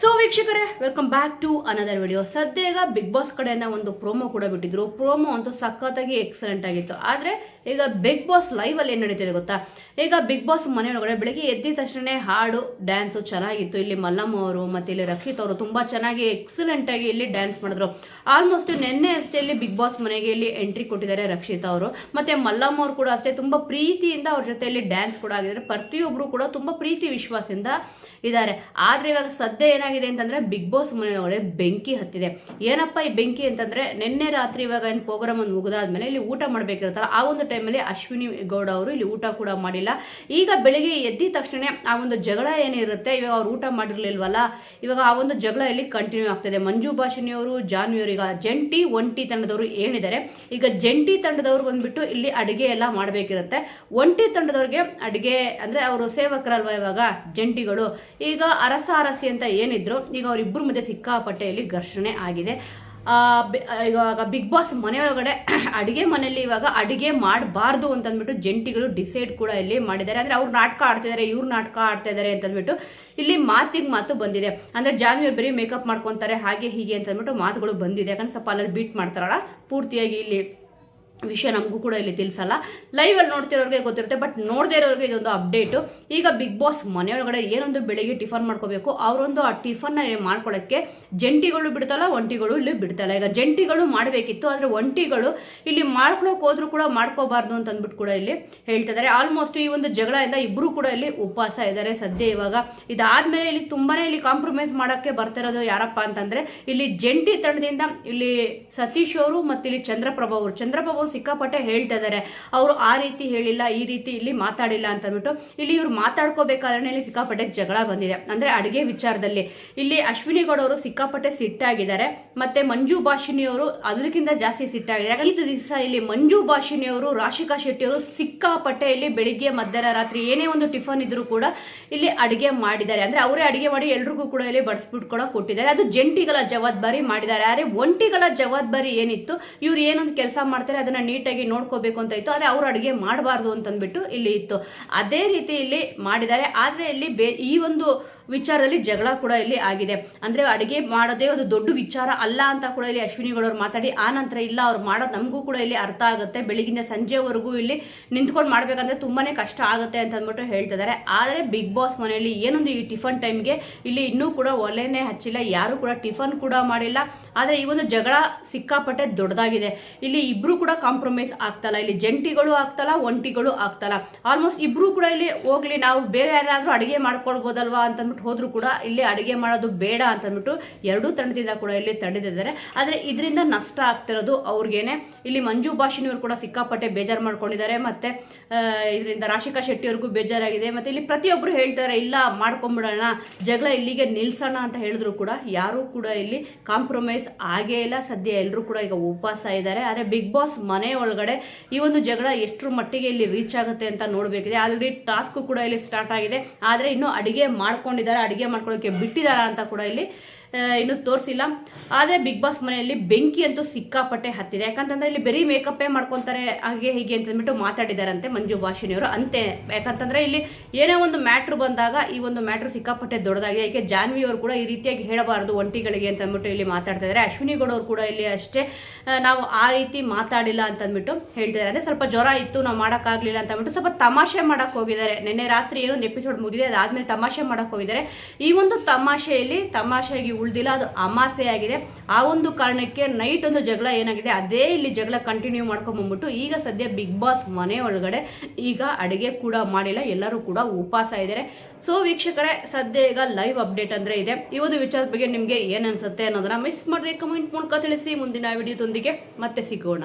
So ವೀಕ್ಷಕರೇ welcome back to another video ಸದ್ಯ ಈಗ ಬಿಗ್ ಬಾಸ್ ಕಡೆಯಿಂದ ಒಂದು ಪ್ರೋಮೋ ಕೂಡ ಬಿಟ್ಟಿದ್ರು. ಪ್ರೋಮೋ ಅಂತೂ ಸಖತ್ತಾಗಿ ಎಕ್ಸಲೆಂಟ್ ಆಗಿತ್ತು. ಆದ್ರೆ ಈಗ ಬಿಗ್ ಬಾಸ್ ಲೈವ್ ಅಲ್ಲಿ ಏನ್ ನಡೀತಿದೆ ಗೊತ್ತಾ? ಈಗ ಬಿಗ್ ಬಾಸ್ ಮನೆಯೊಳಗಡೆ ಬೆಳಿಗ್ಗೆ ಎದ್ದಿದ ತಕ್ಷಣ ಹಾಡು ಡ್ಯಾನ್ಸು ಚೆನ್ನಾಗಿತ್ತು. ಇಲ್ಲಿ ಮಲ್ಲಮ್ಮ ಅವರು ಮತ್ತೆ ಇಲ್ಲಿ ರಕ್ಷಿತ್ ಅವರು ತುಂಬಾ ಚೆನ್ನಾಗಿ ಎಕ್ಸಲೆಂಟ್ ಆಗಿ ಇಲ್ಲಿ ಡ್ಯಾನ್ಸ್ ಮಾಡಿದ್ರು. ಆಲ್ಮೋಸ್ಟ್ ನಿನ್ನೆ ಅಷ್ಟೇ ಇಲ್ಲಿ ಬಿಗ್ ಬಾಸ್ ಮನೆಗೆ ಇಲ್ಲಿ ಎಂಟ್ರಿ ಕೊಟ್ಟಿದ್ದಾರೆ ರಕ್ಷಿತ್ ಅವರು. ಮತ್ತೆ ಮಲ್ಲಮ್ಮ ಅವರು ಕೂಡ ಅಷ್ಟೇ ತುಂಬಾ ಪ್ರೀತಿಯಿಂದ ಅವ್ರ ಜೊತೆಯಲ್ಲಿ ಡ್ಯಾನ್ಸ್ ಕೂಡ ಆಗಿದ್ದಾರೆ. ಪ್ರತಿಯೊಬ್ರು ಕೂಡ ತುಂಬಾ ಪ್ರೀತಿ ವಿಶ್ವಾಸದಿಂದ ಇದ್ದಾರೆ. ಆದ್ರೆ ಇವಾಗ ಸದ್ಯ ಏನಾಗಿದೆ ಅಂತಂದ್ರೆ ಬಿಗ್ ಬಾಸ್ ಮನೆಯೊಳಗಡೆ ಬೆಂಕಿ ಹತ್ತಿದೆ. ಏನಪ್ಪ ಈ ಬೆಂಕಿ ಅಂತಂದ್ರೆ ನಿನ್ನೆ ರಾತ್ರಿ ಇವಾಗ ಏನು ಪ್ರೋಗ್ರಾಮ್ ಒಂದು ಮುಗಿದಾದ್ಮೇಲೆ ಇಲ್ಲಿ ಊಟ ಮಾಡ್ಬೇಕಿರುತ್ತಲ್ಲ, ಆ ಒಂದು ಟೈಮಲ್ಲಿ ಅಶ್ವಿನಿ ಗೌಡ ಅವರು ಇಲ್ಲಿ ಊಟ ಕೂಡ ಮಾಡಿಲ್ಲ. ಈಗ ಬೆಳಿಗ್ಗೆ ಎದ್ದಿದ ತಕ್ಷಣ ಆ ಒಂದು ಜಗಳ ಏನಿರುತ್ತೆ ಇವಾಗ ಅವ್ರು ಊಟ ಮಾಡಿರಲಿಲ್ವಲ್ಲ, ಇವಾಗ ಆ ಒಂದು ಜಗಳ ಇಲ್ಲಿ ಕಂಟಿನ್ಯೂ ಆಗ್ತಿದೆ. ಮಂಜು ಭಾಷಿನಿ ಅವರು ಜಾನ್ವಿ ಅವರು ಈಗ ಜಂಟಿ ಒಂಟಿ ತಂಡದವರು ಏನಿದ್ದಾರೆ, ಈಗ ಜಂಟಿ ತಂಡದವರು ಬಂದ್ಬಿಟ್ಟು ಇಲ್ಲಿ ಅಡಿಗೆ ಎಲ್ಲ ಮಾಡಬೇಕಿರುತ್ತೆ. ಒಂಟಿ ತಂಡದವ್ರಿಗೆ ಅಡಿಗೆ ಅಂದ್ರೆ ಅವರು ಸೇವಕರಲ್ವ ಇವಾಗ? ಜಂಟಿಗಳು. ಈಗ ಅರಸ ಅರಸಿ ಅಂತ ಏನಿದ್ರು, ಈಗ ಅವರಿಬ್ಬರ ಮಧ್ಯೆ ಸಿಕ್ಕಾಪಟ್ಟೆ ಇಲ್ಲಿ ಘರ್ಷಣೆ ಆಗಿದೆ. ಇವಾಗ ಬಿಗ್ ಬಾಸ್ ಮನೆಯೊಳಗಡೆ ಅಡುಗೆ ಮನೆಯಲ್ಲಿ ಇವಾಗ ಅಡುಗೆ ಮಾಡಬಾರ್ದು ಅಂತಂದ್ಬಿಟ್ಟು ಜಂಟಿಗಳು ಡಿಸೈಡ್ ಕೂಡ ಇಲ್ಲಿ ಮಾಡಿದ್ದಾರೆ. ಅಂದರೆ ಅವ್ರು ನಾಟಕ ಆಡ್ತಿದ್ದಾರೆ ಇವ್ರು ನಾಟಕ ಆಡ್ತಾ ಇದ್ದಾರೆ ಅಂತಂದ್ಬಿಟ್ಟು ಇಲ್ಲಿ ಮಾತಿಗೆ ಮಾತು ಬಂದಿದೆ. ಅಂದರೆ ಜಾನ್ವಿ ಬರೀ ಮೇಕಪ್ ಮಾಡ್ಕೊತಾರೆ, ಹಾಗೆ ಹೀಗೆ ಅಂತಂದ್ಬಿಟ್ಟು ಮಾತುಗಳು ಬಂದಿದೆ. ಯಾಕಂದ್ರೆ ಸ್ವಲ್ಪ ಅಲ್ಲಿ ಬೀಟ್ ಮಾಡ್ತಾರಲ್ಲ, ಪೂರ್ತಿಯಾಗಿ ಇಲ್ಲಿ ವಿಷಯ ನಮಗೂ ಕೂಡ ಇಲ್ಲಿ ತಿಳಿಸಲ್ಲ. ಲೈವಲ್ಲಿ ನೋಡ್ತಿರೋರಿಗೆ ಗೊತ್ತಿರುತ್ತೆ ಬಟ್ ನೋಡದೇ ಇರೋರಿಗೆ ಇದೊಂದು ಅಪ್ಡೇಟು ಈಗ ಬಿಗ್ ಬಾಸ್ ಮನೆಯೊಳಗಡೆ ಏನೊಂದು ಬೆಳಿಗ್ಗೆ ಟಿಫನ್ ಮಾಡ್ಕೋಬೇಕು, ಅವರೊಂದು ಆ ಟಿಫನ್ನ ಮಾಡ್ಕೊಳ್ಳೋಕ್ಕೆ ಜಂಟಿಗಳು ಬಿಡ್ತಲ್ಲ, ಒಂಟಿಗಳು ಇಲ್ಲಿ ಬಿಡ್ತಲ್ಲ. ಈಗ ಜಂಟಿಗಳು ಮಾಡಬೇಕಿತ್ತು, ಆದರೆ ಒಂಟಿಗಳು ಇಲ್ಲಿ ಮಾಡ್ಕೊಳಕ್ ಹೋದ್ರು ಕೂಡ ಮಾಡ್ಕೋಬಾರ್ದು ಅಂತ ಅಂದ್ಬಿಟ್ಟು ಕೂಡ ಇಲ್ಲಿ ಹೇಳ್ತಿದ್ದಾರೆ. ಆಲ್ಮೋಸ್ಟ್ ಈ ಒಂದು ಜಗಳ ಜಗಳದಿಂದ ಇಬ್ಬರು ಕೂಡ ಇಲ್ಲಿ ಉಪವಾಸ ಇದ್ದಾರೆ ಸದ್ಯ ಇವಾಗ. ಇದಾದ್ಮೇಲೆ ಇಲ್ಲಿ ತುಂಬಾನೇ ಇಲ್ಲಿ ಕಾಂಪ್ರಮೈಸ್ ಮಾಡಕ್ಕೆ ಬರ್ತಿರೋದು ಯಾರಪ್ಪ ಅಂತಂದ್ರೆ, ಇಲ್ಲಿ ಜಂಟಿ ತಂಡದಿಂದ ಇಲ್ಲಿ ಸತೀಶ್ ಅವರು ಮತ್ತು ಇಲ್ಲಿ ಚಂದ್ರಪ್ರಭಾ ಅವರು. ಚಂದ್ರಪ್ರಭಾ ಸಿಕ್ಕಾಪಟ್ಟೆ ಹೇಳ್ತಾ ಇದ್ದಾರೆ ಅವರು ಆ ರೀತಿ ಹೇಳಿಲ್ಲ, ಈ ರೀತಿ ಇಲ್ಲಿ ಮಾತಾಡಿಲ್ಲ ಅಂತ ಅಂದ್ಬಿಟ್ಟು ಇಲ್ಲಿ ಇವ್ರು ಮಾತಾಡ್ಕೋಬೇಕಾದ್ರೆ ಇಲ್ಲಿ ಸಿಕ್ಕಾಪಟ್ಟೆ ಜಗಳ ಬಂದಿದೆ. ಅಂದ್ರೆ ಅಡಿಗೆ ವಿಚಾರದಲ್ಲಿ. ಇಲ್ಲಿ ಅಶ್ವಿನಿ ಗೌಡ ಅವರು ಸಿಕ್ಕಾಪಟ್ಟೆ ಸಿಟ್ಟಾಗಿದ್ದಾರೆ. ಮತ್ತೆ ಮಂಜು ಭಾಷಿನಿ ಅವರು ಅದಕ್ಕಿಂತ ಜಾಸ್ತಿ ಸಿಟ್ಟಾಗಿದ್ದಾರೆ. ಐದು ದಿವಸ ಇಲ್ಲಿ ಮಂಜು ಭಾಷಿಣಿ ಅವರು ರಾಶಿಕಾ ಶೆಟ್ಟಿ ಅವರು ಸಿಕ್ಕಾಪಟ್ಟೆ ಇಲ್ಲಿ ಬೆಳಿಗ್ಗೆ, ಮಧ್ಯಾಹ್ನ, ರಾತ್ರಿ ಏನೇ ಒಂದು ಟಿಫನ್ ಇದ್ರೂ ಕೂಡ ಇಲ್ಲಿ ಅಡಿಗೆ ಮಾಡಿದ್ದಾರೆ. ಅಂದ್ರೆ ಅವರೇ ಅಡಿಗೆ ಮಾಡಿ ಎಲ್ರಿಗೂ ಕೂಡ ಇಲ್ಲಿ ಬಡಿಸ್ಬಿಟ್ಟು ಕೂಡ ಕೊಟ್ಟಿದ್ದಾರೆ. ಅದು ಜಂಟಿಗಳ ಜವಾಬ್ದಾರಿ ಮಾಡಿದ್ದಾರೆ. ಆದರೆ ಒಂಟಿಗಳ ಜವಾಬ್ದಾರಿ ಏನಿತ್ತು? ಇವ್ರು ಏನೊಂದು ಕೆಲಸ ಮಾಡ್ತಾರೆ, ಅದನ್ನ ನೀಟಾಗಿ ನೋಡ್ಕೋಬೇಕು ಅಂತ ಇತ್ತು, ಆದರೆ ಅವ್ರು ಅಡುಗೆ ಮಾಡಬಾರ್ದು ಅಂತಂದ್ಬಿಟ್ಟು ಇಲ್ಲಿ ಇತ್ತು. ಅದೇ ರೀತಿ ಇಲ್ಲಿ ಮಾಡಿದ್ದಾರೆ. ಆದರೆ ಇಲ್ಲಿ ಈ ಒಂದು ವಿಚಾರದಲ್ಲಿ ಜಗಳ ಕೂಡ ಇಲ್ಲಿ ಆಗಿದೆ. ಅಂದ್ರೆ ಅಡುಗೆ ಮಾಡೋದೇ ಒಂದು ದೊಡ್ಡ ವಿಚಾರ ಅಲ್ಲ ಅಂತ ಕೂಡ ಇಲ್ಲಿ ಅಶ್ವಿನಿ ಗೌಡವ್ರು ಮಾತಾಡಿ, ಆ ನಂತರ ಇಲ್ಲ, ಅವ್ರು ಮಾಡೋದು ನಮಗೂ ಕೂಡ ಇಲ್ಲಿ ಅರ್ಥ ಆಗುತ್ತೆ. ಬೆಳಗಿನ ಸಂಜೆವರೆಗೂ ಇಲ್ಲಿ ನಿಂತ್ಕೊಂಡು ಮಾಡಬೇಕಂದ್ರೆ ತುಂಬಾನೇ ಕಷ್ಟ ಆಗುತ್ತೆ ಅಂತ ಅಂದ್ಬಿಟ್ಟು ಹೇಳ್ತಿದ್ದಾರೆ. ಆದ್ರೆ ಬಿಗ್ ಬಾಸ್ ಮನೆಯಲ್ಲಿ ಏನೊಂದು ಈ ಟಿಫನ್ ಟೈಮ್ಗೆ ಇಲ್ಲಿ ಇನ್ನೂ ಕೂಡ ಒಲೆನೇ ಹಚ್ಚಿಲ್ಲ, ಯಾರು ಕೂಡ ಟಿಫನ್ ಕೂಡ ಮಾಡಿಲ್ಲ. ಆದ್ರೆ ಈ ಒಂದು ಜಗಳ ಸಿಕ್ಕಾಪಟ್ಟೆ ದೊಡ್ಡದಾಗಿದೆ. ಇಲ್ಲಿ ಇಬ್ರು ಕೂಡ ಕಾಂಪ್ರಮೈಸ್ ಆಗ್ತಲ್ಲ, ಇಲ್ಲಿ ಜಂಟಿಗಳು ಆಗ್ತಲ್ಲ, ಒಂಟಿಗಳು ಆಗ್ತಲ್ಲ. ಆಲ್ಮೋಸ್ಟ್ ಇಬ್ರು ಕೂಡ ಇಲ್ಲಿ ಹೋಗ್ಲಿ, ನಾವು ಬೇರೆ ಯಾರಾದ್ರೂ ಅಡುಗೆ ಮಾಡ್ಕೊಳ್ಬೋದಲ್ವಾ ಅಂತಂದ್ಬಿಟ್ಟು ಹೋದ್ರು ಕೂಡ ಇಲ್ಲಿ ಅಡುಗೆ ಮಾಡೋದು ಬೇಡ ಅಂತಂದ್ಬಿಟ್ಟು ಎರಡೂ ತಂಡದಿಂದ ಕೂಡ ಇಲ್ಲಿ ತಡೆದಿದ್ದಾರೆ. ಆದ್ರೆ ಇದರಿಂದ ನಷ್ಟ ಆಗ್ತಿರೋದು ಅವ್ರಿಗೇನೆ. ಇಲ್ಲಿ ಮಂಜು ಭಾಷಿನಿಯವರು ಕೂಡ ಸಿಕ್ಕಾಪಟ್ಟೆ ಬೇಜಾರು ಮಾಡ್ಕೊಂಡಿದ್ದಾರೆ. ಮತ್ತೆ ಇದರಿಂದ ರಾಶಿಕಾ ಶೆಟ್ಟಿಯವ್ರಿಗೂ ಬೇಜಾರಾಗಿದೆ. ಮತ್ತೆ ಇಲ್ಲಿ ಪ್ರತಿಯೊಬ್ರು ಹೇಳ್ತಾರೆ, ಇಲ್ಲ, ಮಾಡ್ಕೊಂಬಿಡೋಣ. ಜಗಳ ಇಲ್ಲಿಗೆ ನಿಲ್ಸೋಣ ಅಂತ ಹೇಳಿದ್ರು ಕೂಡ ಯಾರು ಕೂಡ ಇಲ್ಲಿ ಕಾಂಪ್ರಮೈಸ್ ಆಗೇ ಇಲ್ಲ. ಸದ್ಯ ಎಲ್ಲರೂ ಕೂಡ ಈಗ ಉಪವಾಸ ಇದ್ದಾರೆ. ಆದರೆ ಬಿಗ್ ಬಾಸ್ ಮನೆ ಒಳಗಡೆ ಈ ಒಂದು ಜಗಳ ಎಷ್ಟರ ಮಟ್ಟಿಗೆ ಇಲ್ಲಿ ರೀಚ್ ಆಗುತ್ತೆ ಅಂತ ನೋಡಬೇಕಿದೆ. ಆಲ್ರೆಡಿ ಟಾಸ್ಕ್ ಕೂಡ ಇಲ್ಲಿ ಸ್ಟಾರ್ಟ್ ಆಗಿದೆ. ಆದರೆ ಇನ್ನು ಅಡಿಗೆ ಮಾಡ್ಕೊಂಡಿದ್ದಾರೆ, ಅಡುಗೆ ಮಾಡ್ಕೊಳ್ಳೋಕೆ ಬಿಟ್ಟಿದ್ದಾರಾ ಅಂತ ಕೂಡ ಇಲ್ಲಿ ಇನ್ನು ತೋರಿಸಿಲ್ಲ. ಆದರೆ ಬಿಗ್ ಬಾಸ್ ಮನೆಯಲ್ಲಿ ಬೆಂಕಿ ಅಂತೂ ಸಿಕ್ಕಾಪಟ್ಟೆ ಹತ್ತಿದೆ. ಯಾಕಂತಂದ್ರೆ ಇಲ್ಲಿ ಬರೀ ಮೇಕಪ್ಪೇ ಮಾಡ್ಕೊತಾರೆ, ಹಾಗೆ ಹೀಗೆ ಅಂತಂದ್ಬಿಟ್ಟು ಮಾತಾಡಿದಾರಂತೆ ಮಂಜು ಭಾಷಿನಿಯವರು ಅಂತೆ, ಯಾಕಂತಂದ್ರೆ ಇಲ್ಲಿ ಏನೇ ಒಂದು ಮ್ಯಾಟ್ರ್ ಬಂದಾಗ ಈ ಒಂದು ಮ್ಯಾಟ್ರ್ ಸಿಕ್ಕಾಪಟ್ಟೆ ದೊಡ್ಡದಾಗಿದೆ. ಜಾನ್ವಿ ಅವರು ಕೂಡ ಈ ರೀತಿಯಾಗಿ ಹೇಳಬಾರದು ಒಂಟಿಗಳಿಗೆ ಅಂತ ಅಂದ್ಬಿಟ್ಟು ಇಲ್ಲಿ ಮಾತಾಡ್ತಾ ಇದ್ದಾರೆ ಅಶ್ವಿನಿ ಕೂಡ ಇಲ್ಲಿ ಅಷ್ಟೇ ನಾವು ಆ ರೀತಿ ಮಾತಾಡಿಲ್ಲ ಅಂತ ಅಂದ್ಬಿಟ್ಟು ಹೇಳ್ತಿದ್ದಾರೆ ಅದೇ ಸ್ವಲ್ಪ ಜ್ವರ ಇತ್ತು, ನಾವು ಮಾಡೋಕ್ಕಾಗಲಿಲ್ಲ ಅಂತ ಅಂದ್ಬಿಟ್ಟು ಸ್ವಲ್ಪ ತಮಾಷೆ ಮಾಡೋಕ್ಕೆ ಹೋಗಿದ್ದಾರೆ. ನಿನ್ನೆ ರಾತ್ರಿ ಏನೊಂದು ಎಪಿಸೋಡ್ ಮುಗಿದಿದೆ, ಅದಾದಮೇಲೆ ತಮಾಷೆ ಮಾಡೋಕ್ಕೆ ಹೋಗಿದ್ದಾರೆ. ಈ ಒಂದು ತಮಾಷೆಯಲ್ಲಿ ತಮಾಷೆಯಾಗಿ ಉಳಿದಿಲ್ಲ, ಅದು ಅಮಾಸೆ ಆಗಿದೆ ಆ ಒಂದು ಕಾರಣಕ್ಕೆ ನೈಟ್ ಒಂದು ಜಗಳ ಏನಾಗಿದೆ, ಅದೇ ಇಲ್ಲಿ ಜಗಳ ಕಂಟಿನ್ಯೂ ಮಾಡ್ಕೊಂಡ್ ಬಂದ್ಬಿಟ್ಟು ಈಗ ಸದ್ಯ ಬಿಗ್ ಬಾಸ್ ಮನೆ ಒಳಗಡೆ ಈಗ ಅಡುಗೆ ಕೂಡ ಮಾಡಿಲ್ಲ, ಎಲ್ಲರೂ ಕೂಡ ಉಪವಾಸ ಇದ್ದಾರೆ. ಸೊ ವೀಕ್ಷಕರೇ, ಸದ್ಯ ಈಗ ಲೈವ್ ಅಪ್ಡೇಟ್ ಅಂದ್ರೆ ಇದೆ. ಈ ಒಂದು ವಿಚಾರದ ಬಗ್ಗೆ ನಿಮಗೆ ಏನ್ ಅನ್ಸುತ್ತೆ ಅನ್ನೋದನ್ನ ಮಿಸ್ ಮಾಡದೆ ಕಮೆಂಟ್ ಮೂಲಕ ತಿಳಿಸಿ. ಮುಂದಿನ ವಿಡಿಯೋದೊಂದಿಗೆ ಮತ್ತೆ ಸಿಗೋಣ.